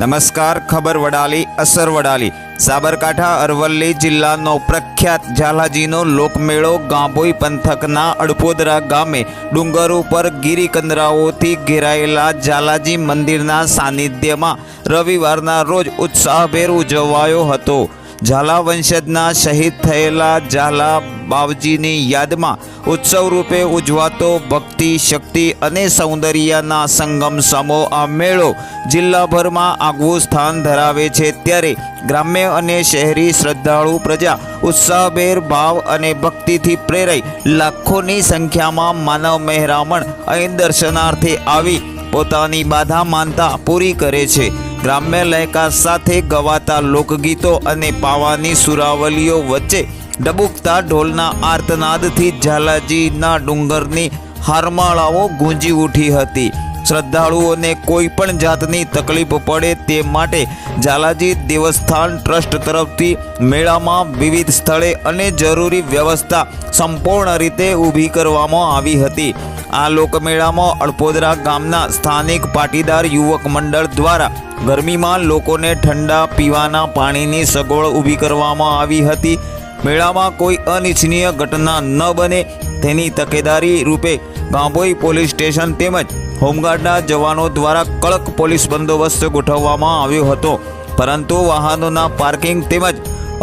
નમસ્કાર, ખબર વડાલી, અસર વડાલી. સાબરકાંઠા, અરવલ્લી જિલ્લાનો પ્રખ્યાત ઝાલાજીનો લોકમેળો ગાંભોઈ પંથકના અડપોદરા ગામે ડુંગર ઉપર ગિરિકંદરાઓથી ઘેરાયેલા ઝાલાજી મંદિરના સાનિધ્યમાં રવિવારના રોજ ઉત્સાહભેર ઉજવાયો હતો. ઝાલા વંશજના શહીદ થયેલા ઝાલા બાવજીની યાદમાં ઉત્સવ રૂપે ઉજવાતો ભક્તિ, શક્તિ અને સૌંદર્યના સંગમ સમો આ મેળો જિલ્લાભરમાં આગવું સ્થાન ધરાવે છે. ત્યારે ગ્રામ્ય અને શહેરી શ્રદ્ધાળુ પ્રજા ઉત્સાહભેર ભાવ અને ભક્તિથી પ્રેરાઈ લાખોની સંખ્યામાં માનવ મહેરામણ અહીં દર્શનાર્થે આવી પોતાની બાધા માનતા પૂરી કરે છે. ગ્રામ્ય લયકા સાથે ગવાતા લોકગીતો અને પાવાની સુરાવલીઓ વચ્ચે ડબુકતા ઢોલના આર્તનાદથી ઝાલાજીના ડુંગરની હારમાળાઓ ગુંજી ઉઠી હતી. શ્રદ્ધાળુઓને કોઈ પણ જાતની તકલીફ પડે તે માટે ઝાલાજી દેવસ્થાન ટ્રસ્ટ તરફથી મેળામાં વિવિધ સ્થળે અને જરૂરી વ્યવસ્થા સંપૂર્ણ રીતે ઊભી કરવામાં આવી હતી. આ લોકમેળામાં અળપોદરા ગામના સ્થાનિક પાટીદાર યુવક મંડળ દ્વારા ગરમીમાં લોકોને ઠંડા પીવાના પાણીની સગવડ ઊભી કરવામાં આવી હતી. મેળામાં કોઈ અનિચ્છનીય ઘટના ન બને તેની તકેદારી રૂપે ગાંભોઈ પોલીસ સ્ટેશન તેમજ હોમગાર્ડના જવાનો દ્વારા કડક પોલીસ બંદોબસ્ત ગોઠવવામાં આવ્યો હતો. પરંતુ વાહનોના પાર્કિંગ તેમજ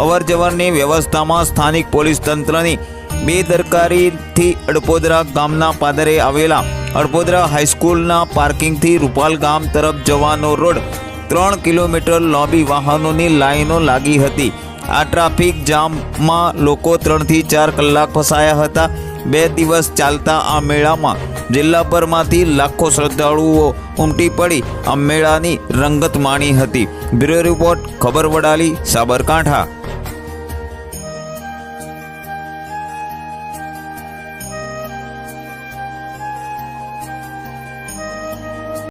અવરજવરની વ્યવસ્થામાં સ્થાનિક પોલીસ તંત્રની બેદરકારીથી અડપોદરા ગામના પાદરે આવેલા અડપોદરા હાઈસ્કૂલના પાર્કિંગથી રૂપાલ ગામ તરફ જવાનો રોડ ત્રણ કિલોમીટર લાંબી વાહનોની લાઈનો લાગી હતી. આ ટ્રાફિક જામમાં લોકો ત્રણથી ચાર કલાક ફસાયા હતા. બે દિવસ ચાલતા આ મેળામાં જિલ્લાભરમાંથી લાખો શ્રદ્ધાળુઓ ઉમટી પડી. આ મેળાની રંગત માણી હતી. બ્યુરો રિપોર્ટ, ખબર વડાલી, સાબરકાંઠા.